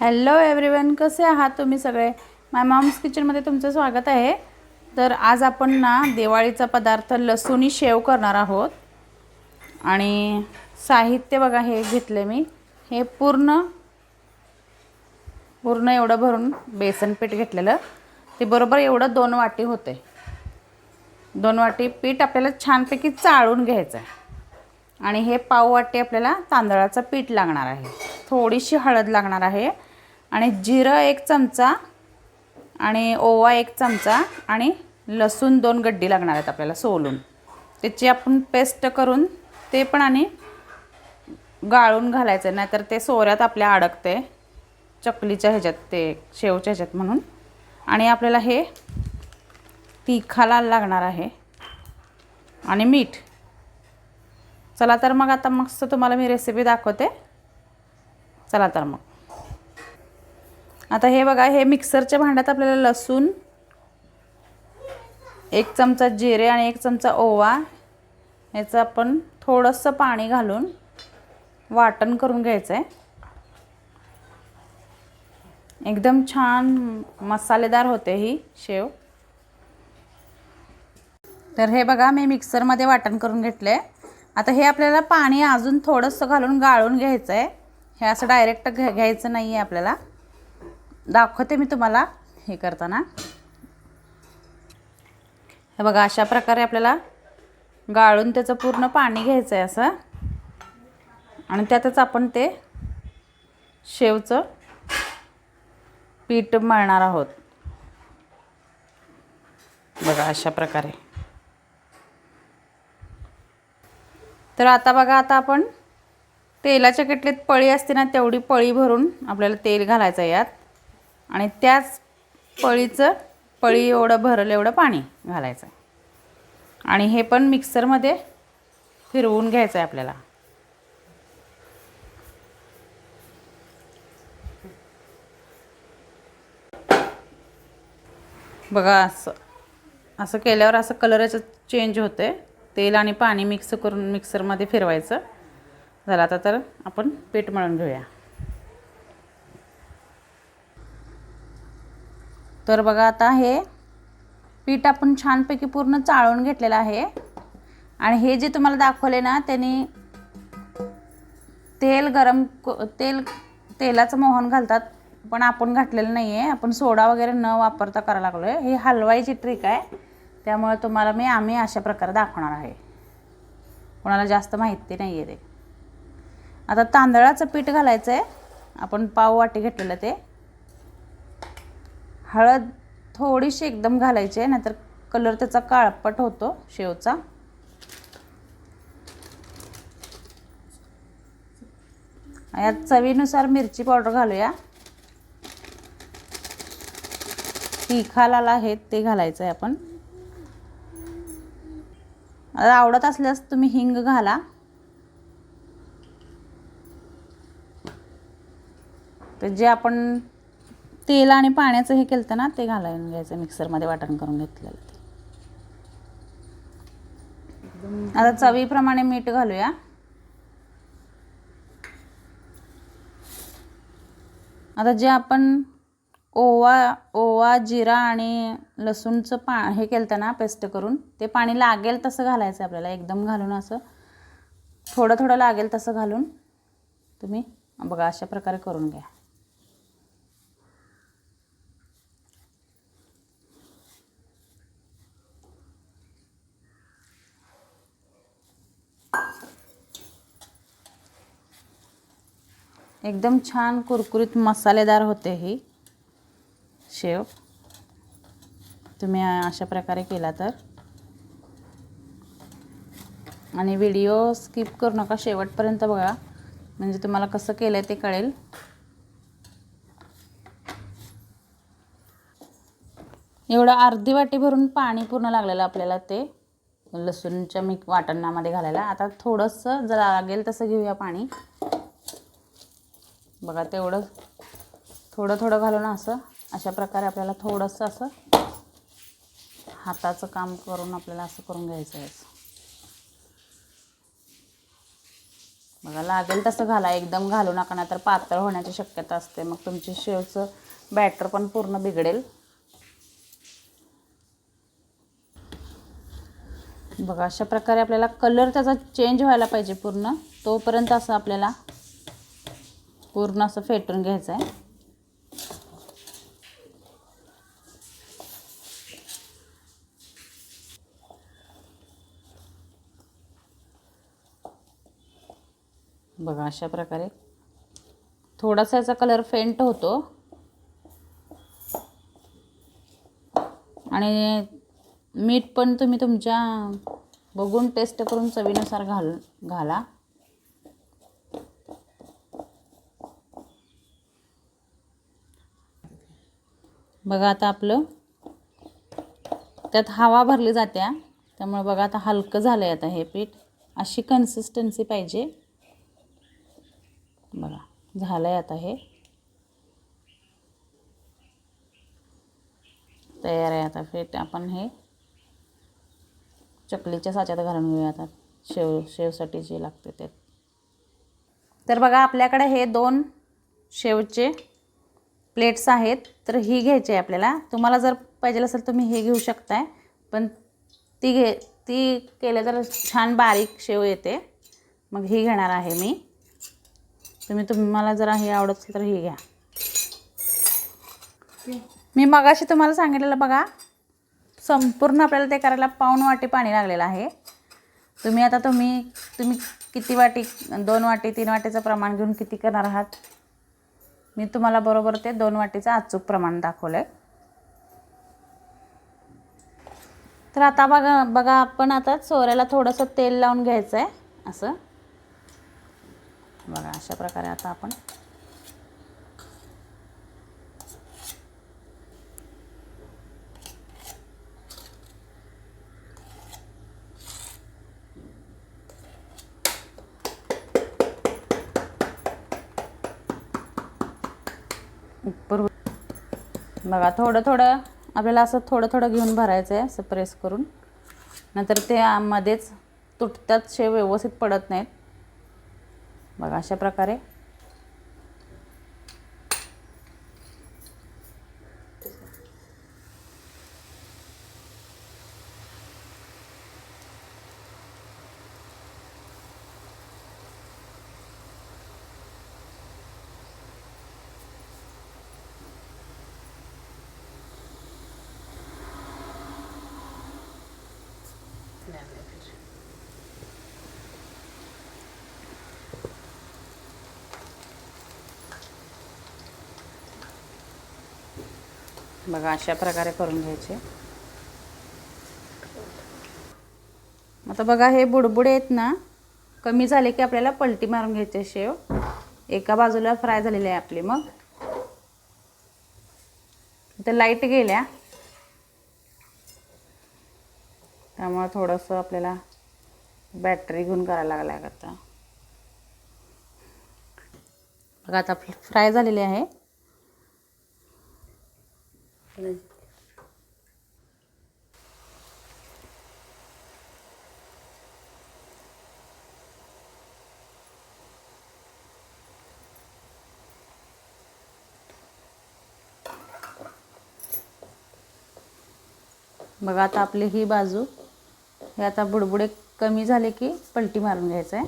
Hello everyone कसे आहात तुम्ही सगळे? माय मॉम्स किचनमध्ये तुमचं स्वागत आहे. तर आज आपण ना दिवाळीचा पदार्थ लसूणी शेव करणार आहोत. आणि साहित्य बघा हे घेतले मी. हे पूर्ण पूर्ण एवढं भरून बेसन पीठ घेतलेलं. ते बरोबर एवढं दोन वाटी होते. दोन वाटी पीठ आपल्याला छानपैकी चाळून घ्यायचं आहे आणि हे पाव वाटी आपल्याला तांदळाचं पीठ लागणार आहे. थोडीशी हळद लागणार आहे. आणि जिरं एक चमचा आणि ओवा एक चमचा आणि लसूण दोन गड्डी लागणार आहेत आपल्याला सोलून. त्याची आपण पेस्ट करून ते पण आणि गाळून घालायचं नाहीतर ते सोऱ्यात आपल्या अडकते चकलीच्या ह्याच्यात ते शेवच्या ह्याच्यात म्हणून. आणि आपल्याला हे तिखाला लागणार आहे आणि मीठ. चला तर मग आता मस्त तुम्हाला मी रेसिपी दाखवते. चला तर मग. आता हे बघा हे मिक्सरच्या भांड्यात आपल्याला लसूण एक चमचा जिरे आणि एक चमचा ओवा ह्याचं आपण थोडंसं पाणी घालून वाटण करून घ्यायचं आहे एकदम छान मसालेदार होते ही शेव. तर हे बघा मी मिक्सरमध्ये वाटण करून घेतलं. आहे आता हे आपल्याला पाणी अजून थोडंसं घालून गाळून घ्यायचं आहे हे असं डायरेक्ट घ्या घ्यायचं नाही आहे आपल्याला. दाखवते मी तुम्हाला हे करताना. हे बघा अशा प्रकारे आपल्याला गाळून त्याचं पूर्ण पाणी घ्यायचं आहे असं. आणि त्यातच आपण ते शेवचं पीठ मळणार आहोत. बघा अशा प्रकारे. तर आता बघा आता आपण तेलाच्या किटलीत पळी असते ना तेवढी पळी भरून आपल्याला तेल घालायचं आहे यात. आणि त्याच पळीचं पळी एवढं भरलं एवढं पाणी घालायचं. आणि हे पण मिक्सरमध्ये फिरवून घ्यायचं आहे आपल्याला. बघा असं असं केल्यावर असं कलरचं चेंज होते तेल आणि पाणी मिक्स करून मिक्सरमध्ये फिरवायचं. झालं आता तर आपण पीठ मळून घेऊया. तर बघा आता हे पीठ आपण छानपैकी पूर्ण चाळून घेतलेलं आहे. आणि हे जे तुम्हाला दाखवले ना त्यांनी तेल गरम क- तेल तेलाचं मोहन घालतात पण आपण घातलेलं नाही आहे आपण सोडा वगैरे न वापरता करायला लागलो आहे हे हलवायची ट्रिक आहे. त्यामुळे तुम्हाला मी आम्ही अशा प्रकारे दाखवणार आहे. कोणाला जास्त माहिती नाही आहे ते. आता तांदळाचं पीठ घालायचं आहे आपण पाव वाटी घेतलेलं ते. हळद थोडीशी एकदम घालायची आहे नाहीतर कलर त्याचा काळपट होतो शेवचा. यात चवीनुसार मिरची पावडर घालूया. तिखा आहे ते घालायचं आहे आपण. आवडत असल्यास तुम्ही हिंग घाला. तर जे आपण तेल आणि पाण्याचं हे केलं ना ते घालायला घ्यायचं मिक्सरमध्ये वाटण करून घेतलेलं ते. आता चवीप्रमाणे मीठ घालूया. आता जे आपण ओवा ओवा जिरा आणि लसूणचं पा हे केलं ना पेस्ट करून ते पाणी लागेल तसं घालायचं आपल्याला एकदम घालून असं. थोडं थोडं लागेल तसं घालून तुम्ही बघा अशा प्रकारे करून घ्या. एकदम छान कुरकुरीत मसालेदार होते ही. शेव. तुम्ही अशा प्रकारे केला तर. आणि व्हिडिओ स्किप करू नका शेवटपर्यंत बघा. म्हणजे तुम्हाला कसं केलं आहे ते कळेल. एवढं अर्धी वाटी भरून पाणी पूर्ण लागलेलं आपल्याला ते. लसूणच्या मी वाटणामध्ये घालायला. आता थोडंसं जर लागेल तसं घेऊया पाणी. बघा तेवढं थोडं थोडं घालून असं अशा प्रकारे आपल्याला थोडंसं असं हाताचं काम करून आपल्याला असं करून घ्यायचं आहे. बघा लागेल तसं घाला एकदम घालू नका ना तर पातळ होण्याची शक्यता असते. मग तुमची शेवचं बॅटर पण पूर्ण बिघडेल. बघा अशा प्रकारे आपल्याला कलर त्याचा चेंज व्हायला पाहिजे पूर्ण. तोपर्यंत असं आपल्याला पूर्ण असं फेटून घ्यायचं आहे बघा अशा प्रकारे थोडासा याचा कलर फेंट होतो. आणि मीठ पण तुम्ही तुमच्या बघून टेस्ट करून चवीनुसार घाल घाला. बघा आता आपलं. त्यात हवा भरली जात्या. त्यामुळे बघा आता हलकं झालं आहे आता हे पीठ. अशी कन्सिस्टन्सी पाहिजे. बघा झालं आहे आता हे. तयार आहे आता पीठ. आपण हे चकलीच्या साच्यात घालून घेऊया आता. शेव शेवसाठी जे लागते ते. तर बघा आपल्याकडे हे दोन शेवचे प्लेट्स आहेत तर ही घ्यायची आहे आपल्याला. तुम्हाला जर पाहिजे असेल तुम्ही हे घेऊ शकताय. पण ती घे ती केलं तर छान बारीक शेव येते. मग ही घेणार आहे मी. तुम्ही तुम्हाला जर हे आवडत असेल तर ही घ्या. मी मगाशी तुम्हाला सांगितलेलं बघा संपूर्ण आपल्याला ते करायला पाऊण वाटी पाणी लागलेलं आहे. तुम्ही आता तुम्ही तुम्ही किती वाटी दोन वाटी तीन वाटीचं प्रमाण घेऊन किती करणार आहात? मी तुम्हाला बरोबर ते दोन वाटीचं अचूक प्रमाण दाखवलं आहे तर आता बघा बघा आपण आता चोऱ्याला थोडंसं तेल लावून घ्यायचं आहे असं. बघा अशा प्रकारे आता आपण उपर बघा थोडं थोडं आपल्याला असं थोडं थोडं घेऊन भरायचं आहे असं प्रेस करून. नंतर ते मध्येच तुटतात शे व्यवस्थित पडत नाहीत. बघा अशा प्रकारे. बघा अशा प्रकारे करून घ्यायचे. आता बघा हे बुडबुडे आहेत ना कमी झाले की आपल्याला पलटी मारून घ्यायचे शेव. एका बाजूला फ्राय झालेली आहे आपली मग. इथे लाइट गेल्या. त्यामुळे थोडंसं आपल्याला बॅटरी घेऊन करायला लागल्या आता. बघा आता फ्राय झालेले आहे. बघा आता आपली ही बाजू हे आता बुडबुडे कमी झाले की पलटी मारून घ्यायचं आहे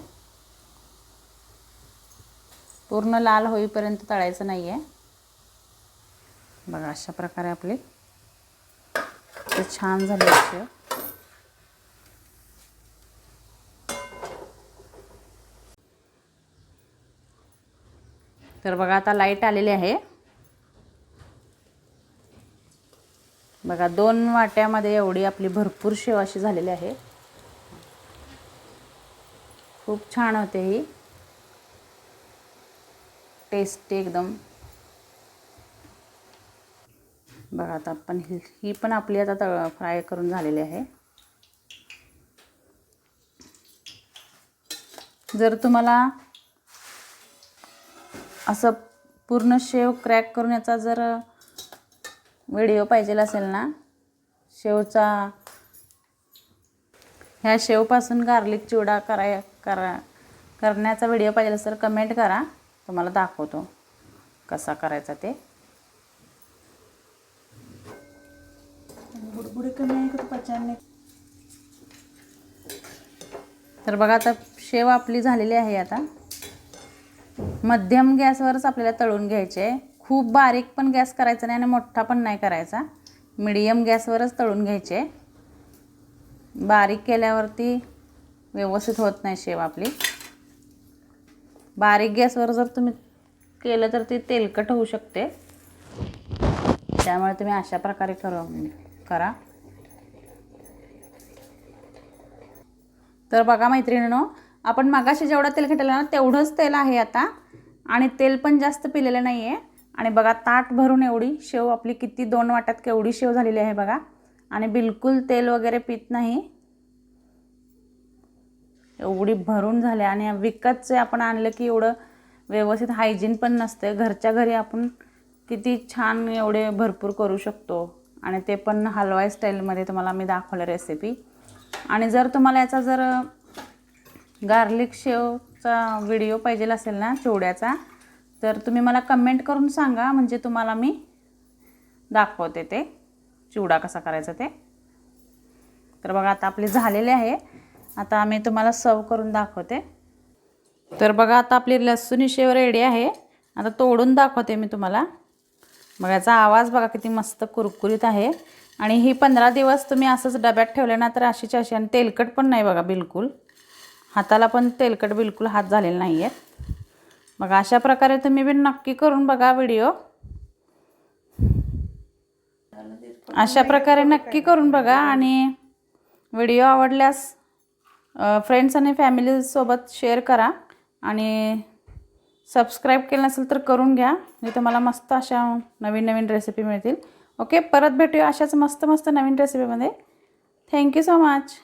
पूर्ण लाल होईपर्यंत तळायचं नाही आहे बघा अशा प्रकारे आपले ते छान झाले असे तर बघा आता लाइट आलेली आहे. बघा दोन वाट्यामध्ये एवढी आपली भरपूर शेव अशी झालेली आहे. खूप छान होते ही. टेस्टी एकदम. बघा आता आपण ही ही पण आपली आता तळ फ्राय करून झालेली आहे. जर तुम्हाला असं पूर्ण शेव क्रॅक करून याचा जर व्हिडिओ पाहिजे असेल ना शेवचा ह्या शेवपासून गार्लिक चिवडा कराय करा करण्याचा व्हिडिओ पाहिजे असेल तर कमेंट करा. तुम्हाला दाखवतो कसा करायचा ते. बुडबुडे कमी आहे का पचाने तर बघा आता शेव आपली झालेली आहे आता. मध्यम गॅसवरच आपल्याला तळून घ्यायचे आहे. खूप बारीक पण गॅस करायचा नाही आणि मोठा पण नाही करायचा. मिडियम गॅसवरच तळून घ्यायचे बारीक केल्यावरती व्यवस्थित होत नाही शेव आपली. बारीक गॅसवर जर तुम्ही केलं तर ती तेलकट होऊ शकते. त्यामुळे तुम्ही अशा प्रकारे करा करा. तर बघा मैत्रिणीनो आपण मगाशी जेवढं तेल घेतलेलं ना तेवढंच तेल आहे आता. आणि तेल पण जास्त पिलेलं नाही आहे आणि बघा ताट भरून एवढी शेव आपली किती दोन वाट्यात केवढी शेव झालेली आहे बघा. आणि बिलकुल तेल वगैरे पित नाही. एवढी भरून झाली आणि विकतचे आपण आणलं की एवढं व्यवस्थित हायजीन पण नसते घरच्या घरी आपण किती छान एवढे भरपूर करू शकतो. आणि ते पण हलवाई स्टाईलमध्ये तुम्हाला मी दाखवलं रेसिपी आणि जर तुम्हाला याचा जर गार्लिक शेवचा व्हिडिओ पाहिजे असेल ना चिवड्याचा तर तुम्ही मला कमेंट करून सांगा. म्हणजे तुम्हाला मी दाखवते ते. चिवडा कसा करायचा ते. तर बघा आता आपले झालेले आहे. आता आम्ही तुम्हाला सर्व करून दाखवते. तर बघा आता आपली लसूणी शेव रेडी आहे. आता तोडून दाखवते मी तुम्हाला. बघा याचा आवाज बघा किती मस्त कुरकुरीत आहे. आणि ही पंधरा दिवस तुम्ही असंच डब्यात ठेवले ना तर अशीच अशी आणि तेलकट पण नाही बघा बिलकुल. हाताला पण तेलकट बिलकुल हात झालेले नाही आहेत बघा अशा प्रकारे तुम्ही बी नक्की करून बघा व्हिडिओ. अशा प्रकारे नक्की करून बघा आणि व्हिडिओ आवडल्यास फ्रेंड्स आणि फॅमिलीसोबत शेअर करा आणि सबस्क्राईब केलं नसेल तर करून घ्या. मी तुम्हाला मस्त अशा नवीन नवीन रेसिपी मिळतील. ओके परत भेटूया अशाच मस्त मस्त नवीन रेसिपीमध्ये थँक्यू सो मच